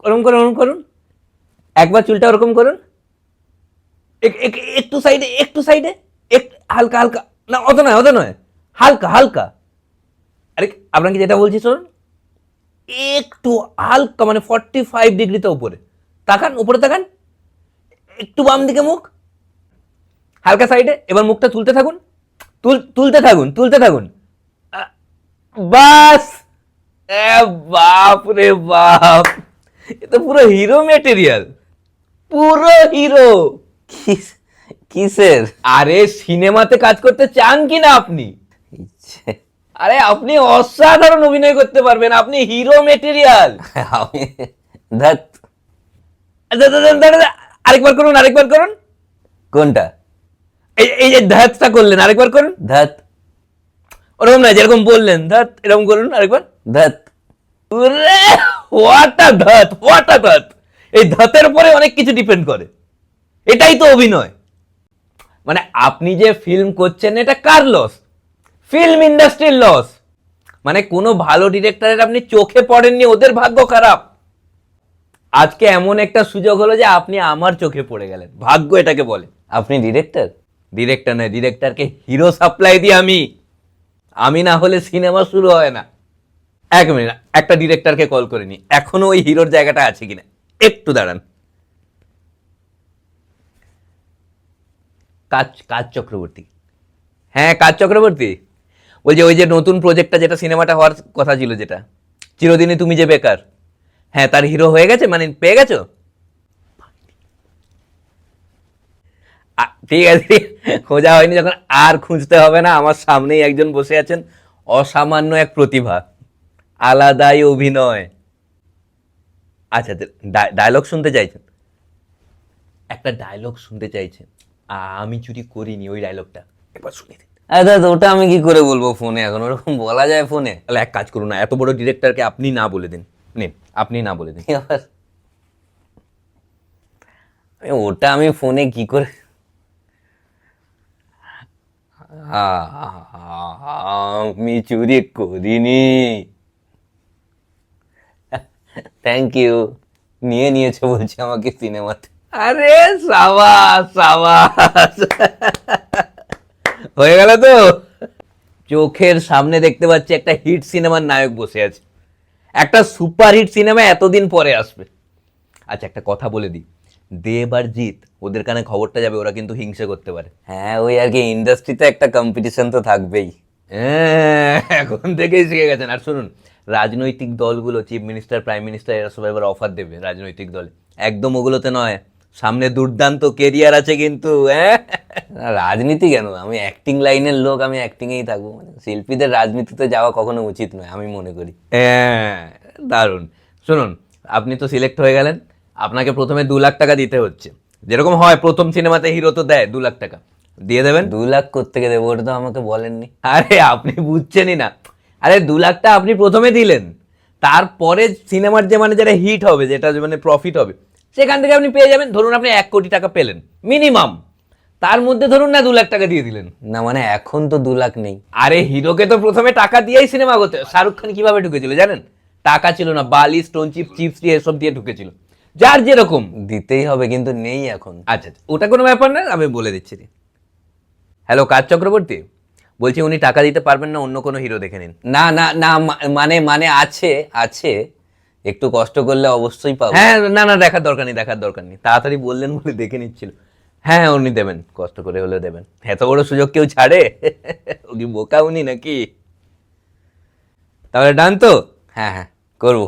ওরকম করুন ওরকম করুন। একবার চুলটা ওরকম করুন। এক- এক- একটু সাইডে একটু সাইডে একটু হালকা হালকা। না, অত নয় অত নয়। হালকা হালকা। আরে, আপনাকে যেটা বলছি শুনুন। একটু হালকা মানে ফর্টি ফাইভ ডিগ্রিতে উপরে। তাকান উপরে তাকান। একটু বাম দিকে মুখ। হালকা সাইডে এবার মুখটা তুলতে থাকুন। তুল, তুলতে থাকুন তুলতে থাকুন। বাস! বাপ রে বাপ। এ তো পুরো হিরো মেটেরিয়াল পুরো হিরো কিস- কিসের? আরে সিনেমাতে কাজ করতে চান কি না আপনি আরে আপনি অসাধারণ অভিনয় করতে পারবেন। আপনি হিরো মেটেরিয়াল আমি ধ্যাত আরেকবার করুন আরেকবার করুন। কোনটা? এই এই যে ধাতটা করলেন আরেকবার করুন। ধ্যাত ওরকম না যেরকম বললেন ধাত এরকম করুন আরেকবার। ধ্যাত। হোয়াট আ ধাত আ ধাত এই ধাতের উপরে অনেক কিছু ডিপেন্ড করে। এটাই তো অভিনয়। মানে আপনি যে ফিল্ম করছেন, এটা কার লস ফিল্ম ইন্ডাস্ট্রির লস মানে কোনো ভালো ডিরেক্টরের আপনি চোখে পড়েননি, ওদের ভাগ্য খারাপ। আজকে এমন একটা সুযোগ হলো যে আপনি আমার চোখে পড়ে গেলেন। ভাগ্য এটাকে বলে। আপনি ডিরেক্টর ডিরেক্টর নয় ডিরেক্টরকে হিরো সাপ্লাই দিই আমি। আমি না হলে সিনেমা শুরু হয় না। এক মিনিট, একটা ডিরেক্টরকে কল করে নি এখনও ওই হিরোর জায়গাটা আছে কিনা? একটু দাঁড়ান। কাজ কাজ চক্রবর্তী। হ্যাঁ কাজ চক্রবর্তী। বলছি, ওই যে নতুন প্রজেক্টটা যেটা সিনেমাটা হওয়ার কথা ছিল যেটা, চিরদিনই তুমি যে বেকার। হ্যাঁ তার হিরো হয়ে গেছে? মানে পেয়ে গেছো? ঠিক আছে। খোঁজা হয়নি যখন। আর খুঁজতে হবে না। আমার সামনেই একজন বসে আছেন। অসামান্য এক প্রতিভা। আলাদাই অভিনয়। আচ্ছা ডায়লগ শুনতে চাইছেন? একটা ডায়লগ শুনতে চাইছেন। আমি চুরি করিনি ওই ডায়লগটা একবার শুনে দিন। আচ্ছা ওটা আমি কি করে বলব ফোনে এখন? ওরকম বলা যায় ফোনে। তাহলে এক কাজ করুন না এত বড় ডিরেক্টরকে আপনি না বলে দিন। নিন আপনি না বলে দিন। আবার ওটা আমি ফোনে কি করে আ- আমি চুরি করিনি। থ্যাংক ইউ নিয়ে নিয়েছে বলছে আমাকে সিনেমাতে। আরে সাবাস সাবাস। হয়ে গেল তো? চোখের সামনে দেখতে পাচ্ছি একটা হিট সিনেমার নায়ক বসে আছে। একটা সুপার হিট সিনেমা এতদিন পরে আসবে। আচ্ছা একটা কথা বলে দিই। দেব আর জিৎ ওদের কানে খবরটা যাবে ওরা কিন্তু হিংসে করতে পারে। হ্যাঁ ওই আর কি ইন্ডাস্ট্রিতে একটা কম্পিটিশন তো থাকবেই। হ্যাঁ, এখন থেকেই শিখে গেছেন। আর শুনুন রাজনৈতিক দলগুলো চিফ মিনিস্টার প্রাইম মিনিস্টার এরা সব এবার অফার দেবে রাজনৈতিক দলে। একদম ওগুলোতে নয় সামনে দুর্দান্ত কেরিয়ার আছে কিন্তু হ্যাঁ? রাজনীতি কেন? আমি অ্যাক্টিং লাইনের লোক আমি অ্যাক্টিংয়েই থাকব। মানে শিল্পীদের রাজনীতিতে যাওয়া কখনো উচিত নয় আমি মনে করি। হ্যাঁ দারুণ। শুনুন আপনি তো সিলেক্ট হয়ে গেলেন আপনাকে প্রথমে দু লাখ টাকা দিতে হচ্ছে। যেরকম হয় প্রথম সিনেমাতে হিরো তো দেয় দু লাখ টাকা। দিয়ে দেবেন? দু লাখ করতে দেবো ওটা তো আমাকে বলেননি। আরে আপনি বুঝছেনই না। আরে দু লাখটা আপনি প্রথমে দিলেন। তারপরে সিনেমার যে মানে যেটা হিট হবে যেটা মানে প্রফিট হবে সেখান থেকে আপনি পেয়ে যাবেন। ধরুন আপনি এক কোটি টাকা পেলেন মিনিমাম তার মধ্যে ধরুন না দু লাখ টাকা দিয়ে দিলেন। না মানে এখন তো দু লাখ নেই। আরে হিরোকে তো প্রথমে টাকা দিয়েই সিনেমা করতে শাহরুখ খান কীভাবে ঢুকেছিল জানেন? টাকা ছিল না বালি স্টোন চিপ চিপস দিয়ে এসব দিয়ে ঢুকেছিল। যার যেরকম। দিতেই হবে কিন্তু নেই এখন। আচ্ছা আচ্ছা, ওটা কোনো ব্যাপার না আমি বলে দিচ্ছি। হ্যালো কাজ চক্রবর্তী? বলছি উনি টাকা দিতে পারবেন না অন্য কোনো হিরো দেখে নিন। না না না মা- মানে মানে আছে আছে। একটু কষ্ট করলে অবশ্যই পাবো। হ্যাঁ না না দেখার দরকার নেই দেখার দরকার নেই। তাড়াতাড়ি বললেন বলে দেখে নিচ্ছিল। হ্যাঁ হ্যাঁ, উনি দেবেন কষ্ট করে হলেও দেবেন। এত বড় সুযোগ কেউ ছাড়ে? ও কি বোকা উনি নাকি? তাহলে ডান তো? হ্যাঁ হ্যাঁ করব।